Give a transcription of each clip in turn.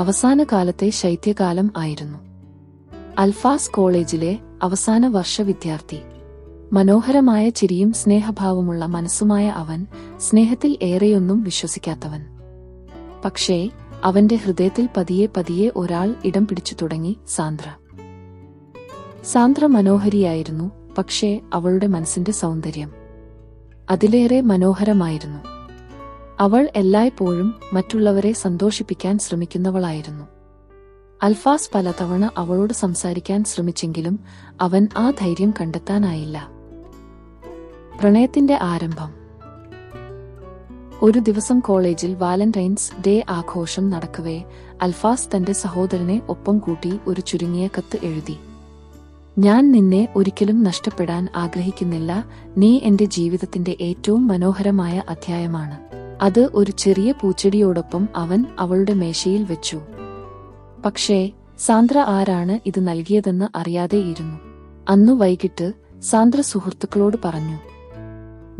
അവസാന കാലത്തെ ശൈത്യകാലം ആയിരുന്നു. അൽഫാസ് കോളേജിലെ അവസാന വർഷ വിദ്യാർത്ഥി മനോഹരമായ ചിരിയും സ്നേഹഭാവമുള്ള മനസ്സുമായ അവൻ സ്നേഹത്തിൽ ഏറെയൊന്നും വിശ്വസിക്കാത്തവൻ. പക്ഷേ അവന്റെ ഹൃദയത്തിൽ പതിയെ പതിയെ ഒരാൾ ഇടം പിടിച്ചു തുടങ്ങി സാന്ദ്ര. സാന്ദ്ര മനോഹരിയായിരുന്നു പക്ഷേ അവളുടെ മനസ്സിന്റെ സൗന്ദര്യം. അതിലേറെ മനോഹരമായിരുന്നു. അവൾ എല്ലായ്പ്പോഴും മറ്റുള്ളവരെ സന്തോഷിപ്പിക്കാൻ ശ്രമിക്കുന്നവളായിരുന്നു. അൽഫാസ് പലതവണ അവളോട് സംസാരിക്കാൻ ശ്രമിച്ചെങ്കിലും അവൻ ആ ധൈര്യം കണ്ടെത്താനായില്ല. പ്രണയത്തിന്റെ ആരംഭം. ഒരു ദിവസം കോളേജിൽ വാലന്റൈൻസ് ഡേ ആഘോഷം നടക്കവേ അൽഫാസ് തന്റെ സഹോദരനെ ഒപ്പം കൂട്ടി ഒരു ചുരുങ്ങിയ കത്ത് എഴുതി. ഞാൻ നിന്നെ ഒരിക്കലും നഷ്ടപ്പെടാൻ ആഗ്രഹിക്കുന്നില്ല. നീ എന്റെ ജീവിതത്തിന്റെ ഏറ്റവും മനോഹരമായ അധ്യായമാണ്. അത് ഒരു ചെറിയ പൂച്ചെടിയോടൊപ്പം അവൻ അവളുടെ മേശയിൽ വെച്ചു. പക്ഷേ സാന്ദ്ര ആരാണ് ഇത് നൽകിയതെന്ന് അറിയാതെയിരുന്നു അന്നു വൈകിട്ട് സാന്ദ്ര സുഹൃത്തുക്കളോട് പറഞ്ഞു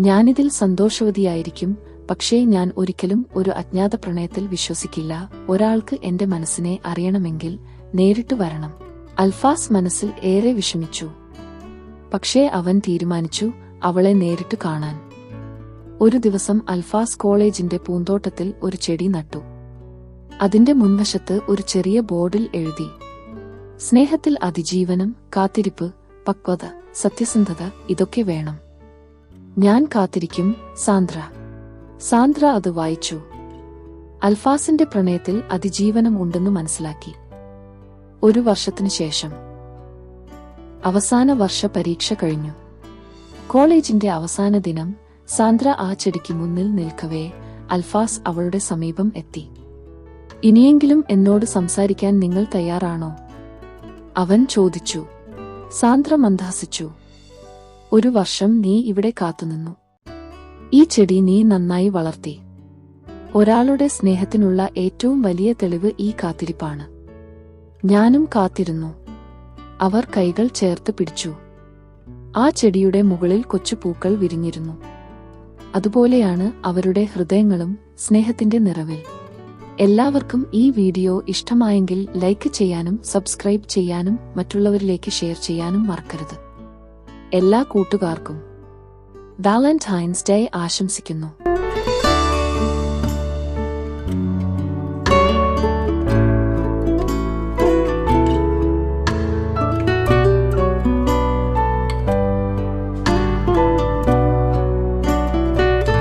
ഞാനിതിൽ സന്തോഷവതിയായിരിക്കും പക്ഷേ ഞാൻ ഒരിക്കലും ഒരു അജ്ഞാത പ്രണയത്തിൽ വിശ്വസിക്കില്ല. ഒരാൾക്ക് എന്റെ മനസ്സിനെ അറിയണമെങ്കിൽ നേരിട്ട് വരണം. അൽഫാസ് മനസ്സിൽ ഏറെ വിഷമിച്ചു. പക്ഷേ അവൻ തീരുമാനിച്ചു അവളെ നേരിട്ട് കാണാൻ. ഒരു ദിവസം അൽഫാസ് കോളേജിന്റെ പൂന്തോട്ടത്തിൽ ഒരു ചെടി നട്ടു. അതിന്റെ മുൻവശത്ത് ഒരു ചെറിയ ബോർഡിൽ എഴുതി സ്നേഹത്തിൽ അതിജീവനം കാത്തിരിപ്പ് പക്വത സത്യസന്ധത ഇതൊക്കെ വേണം. ഞാൻ കാത്തിരിക്കും സാന്ദ്ര. സാന്ദ്ര അത് വായിച്ചു. അൽഫാസിന്റെ പ്രണയത്തിൽ അതിജീവനം ഉണ്ടെന്ന് മനസ്സിലാക്കി. ഒരു വർഷത്തിനു ശേഷം. അവസാന വർഷ പരീക്ഷ കഴിഞ്ഞു. കോളേജിന്റെ അവസാന ദിനം സാന്ദ്ര ആ ചെടിക്ക് മുന്നിൽ നിൽക്കവേ അൽഫാസ് അവളുടെ സമീപം എത്തി. ഇനിയെങ്കിലും എന്നോട് സംസാരിക്കാൻ നിങ്ങൾ തയ്യാറാണോ? അവൻ ചോദിച്ചു. സാന്ദ്ര മന്ദഹസിച്ചു. ഒരു വർഷം നീ ഇവിടെ കാത്തുനിന്നു. ഈ ചെടി നീ നന്നായി വളർത്തി. ഒരാളുടെ സ്നേഹത്തിനുള്ള ഏറ്റവും വലിയ തെളിവ് ഈ കാത്തിരിപ്പാണ്. ഞാനും കാത്തിരുന്നു. അവർ കൈകൾ ചേർത്ത് പിടിച്ചു. ആ ചെടിയുടെ മുകളിൽ കൊച്ചു പൂക്കൾ വിരിഞ്ഞിരുന്നു. അതുപോലെയാണ് അവരുടെ ഹൃദയങ്ങളും സ്നേഹത്തിന്റെ നിറവിൽ. എല്ലാവർക്കും ഈ വീഡിയോ ഇഷ്ടമായെങ്കിൽ ലൈക്ക് ചെയ്യാനും സബ്സ്ക്രൈബ് ചെയ്യാനും മറ്റുള്ളവരിലേക്ക് ഷെയർ ചെയ്യാനും മറക്കരുത്. എല്ലാ കൂട്ടുകാർക്കും. വാലന്റൈൻസ് ഡേ ആശംസിക്കുന്നു.